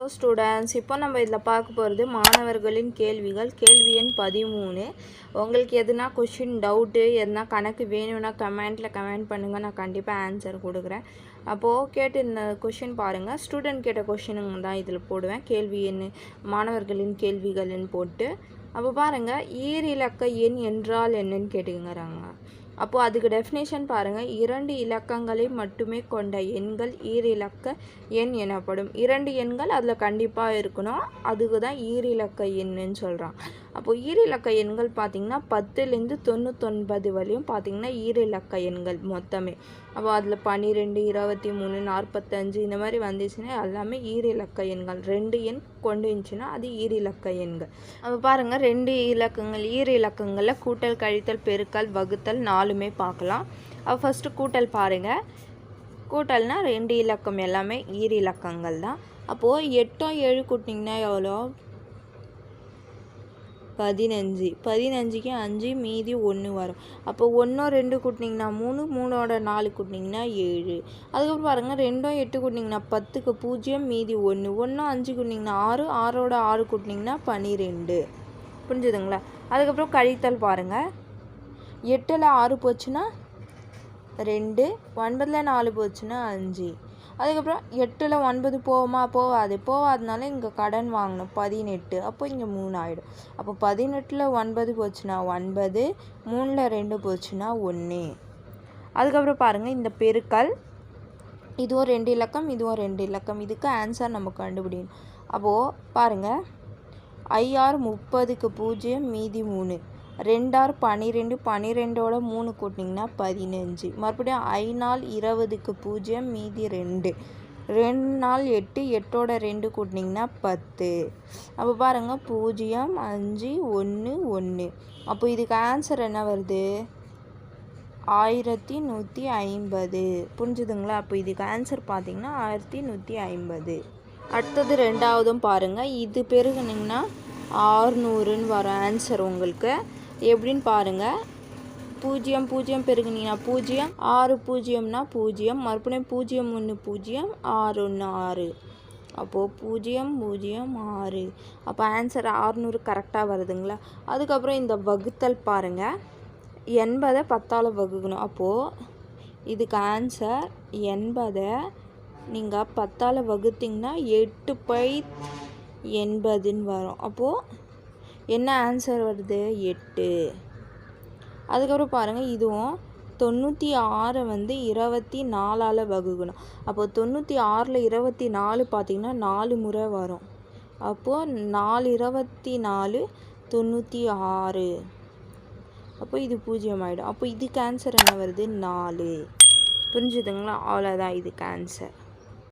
Hello students இப்போ நம்ம இதில் பார்க்க போகிறது மாணவர்களின் கேள்விகள். கேள்வி எண் பதிமூணு. உங்களுக்கு எதுனா கொஷின் டவுட்டு எதுனா கணக்கு வேணும்னா கமெண்ட்டில் கமெண்ட் பண்ணுங்கள் நான் கண்டிப்பாக ஆன்சர் கொடுக்குறேன். அப்போது கேட்டு இந்த கொஷின் பாருங்கள் ஸ்டூடெண்ட் கேட்ட கொஷினுங்க தான் இதில் போடுவேன். கேள்வி எண் மாணவர்களின் கேள்விகள்னு போட்டு. அப்போ பாருங்கள் ஈரிலக்க எண் என்றால் என்னன்னு கேட்டுக்கிறாங்க அப்போது அதுக்கு டெஃபினேஷன் பாருங்கள் இரண்டு இலக்கங்களை மட்டுமே கொண்ட எண்கள் ஈரிலக்க எண் எனப்படும். இரண்டு எண்கள் அதில் கண்டிப்பாக இருக்கணும். அதுக்கு தான் ஈரிலக்க எண்ணுன்னு சொல்கிறான் அப்போது ஈரிலக்க எண்கள் பார்த்திங்கன்னா பத்துலேருந்து தொண்ணூத்தொன்பது வரையும் பார்த்திங்கன்னா ஈரிலக்க எண்கள் மொத்தமே. அப்போ அதில் பன்னிரெண்டு இருபத்தி மூணு நாற்பத்தஞ்சு இந்த மாதிரி வந்துச்சுன்னா எல்லாமே ஈரிலக்க எண்கள். ரெண்டு எண் கொண்டு இருந்துச்சுன்னா அது ஈரிலக்க எண்கள். அப்போ பாருங்கள் ரெண்டு இலக்கங்கள் ஈர இலக்கங்களில் கூட்டல் கழித்தல் பெருக்கல் வகுத்தல் நாலுமே பார்க்கலாம். அப்போ ஃபஸ்ட்டு கூட்டல் பாருங்கள் கூட்டல்னால் ரெண்டு இலக்கம் எல்லாமே ஈர இலக்கங்கள் தான். அப்போது எட்டோ ஏழு கூட்டிங்கன்னா எவ்வளோ? பதினஞ்சு. பதினஞ்சுக்கு அஞ்சு மீதி ஒன்று வரும். அப்போ ஒன்றும் ரெண்டு கூட்டினிங்கன்னா மூணு மூணோட நாலு கூட்டினிங்கன்னா ஏழு. அதுக்கப்புறம் பாருங்கள் ரெண்டும் எட்டு கூட்டினிங்கன்னா பத்துக்கு பூஜ்ஜியம் மீதி ஒன்று ஒன்றும் அஞ்சு கூட்டினிங்கன்னா ஆறு ஆறோட ஆறு கூட்டினிங்கன்னா பன்னிரெண்டு. புரிஞ்சுதுங்களா? அதுக்கப்புறம் கழித்தல் பாருங்கள் எட்டில் ஆறு போச்சுன்னா ரெண்டு ஒன்பதில் நாலு போச்சுன்னா அஞ்சு. அதுக்கப்புறம் எட்டில் ஒன்பது போகுமா? போகாது. போகாதனால இங்கே கடன் வாங்கணும். பதினெட்டு. அப்போ இங்கே மூணு ஆகிடும் அப்போ பதினெட்டில் ஒன்பது போச்சுன்னா ஒன்பது மூணில் ரெண்டு போச்சுன்னா ஒன்று அதுக்கப்புறம் பாருங்கள் இந்த பெருக்கல். இதுவும் ரெண்டு இலக்கம் இதுவும் ரெண்டு இலக்கம். இதுக்கு ஆன்சர் நம்ம கண்டுபிடிக்கணும். அப்போது பாருங்கள் ஐஆர் முப்பதுக்கு பூஜ்ஜியம் மீதி மூணு. ரெண்டார் பன்னிரெண்டு பன்னிரெண்டோட மூணு கூட்டிங்கன்னா பதினஞ்சு. மறுபடியும் ஐநாள் இருபதுக்கு பூஜ்ஜியம் மீதி ரெண்டு. ரெண்டு நாள் எட்டு எட்டோட ரெண்டு கூட்டினீங்கன்னா பத்து. அப்போ பாருங்கள் பூஜ்ஜியம் அஞ்சு ஒன்று ஒன்று அப்போ இதுக்கு ஆன்சர் என்ன வருது? ஆயிரத்தி நூற்றி ஐம்பது. புரிஞ்சுதுங்களா? அப்போ இதுக்கு ஆன்சர் பார்த்தீங்கன்னா ஆயிரத்தி நூற்றி ஐம்பது. அடுத்தது ரெண்டாவதும் பாருங்கள் இது பெருகுனிங்கன்னா ஆறுநூறுன்னு வரும் ஆன்சர் உங்களுக்கு. எப்படின்னு பாருங்கள் பூஜ்ஜியம் பூஜ்ஜியம் பெருகுனிங்கன்னா பூஜ்ஜியம் ஆறு பூஜ்ஜியம்னா பூஜ்ஜியம். மறுபடியும் பூஜ்ஜியம் ஒன்று பூஜ்ஜியம் ஆறு ஒன்று ஆறு. அப்போது பூஜ்ஜியம் பூஜ்ஜியம் ஆறு. அப்போ ஆன்சர் ஆறுநூறு கரெக்டாக வருதுங்களா? அதுக்கப்புறம் இந்த வகுத்தல் பாருங்கள் எண்பதை பத்தால் வகுக்கணும். அப்போது இதுக்கு ஆன்சர் எண்பதை நீங்கள் பத்தால் வகுத்திங்கன்னா எட்டு பை எண்பதுன்னு வரும். அப்போது என்ன ஆன்சர் வருது? எட்டு. அதுக்கப்புறம் பாருங்கள் இதுவும் தொண்ணூற்றி ஆறை வந்து இருபத்தி நாலால் வகுக்கணும். அப்போது தொண்ணூற்றி ஆறில் இருபத்தி நாலு பார்த்திங்கன்னா நாலு முறை வரும். அப்போது நாலு இருபத்தி நாலு தொண்ணூற்றி ஆறு அப்போ இது பூஜ்ஜியம் ஆகிடும் அப்போ இதுக்கு ஆன்சர் என்ன வருது? நாலு. புரிஞ்சுதுங்களா? அவ்வளோதான் இதுக்கு ஆன்சர்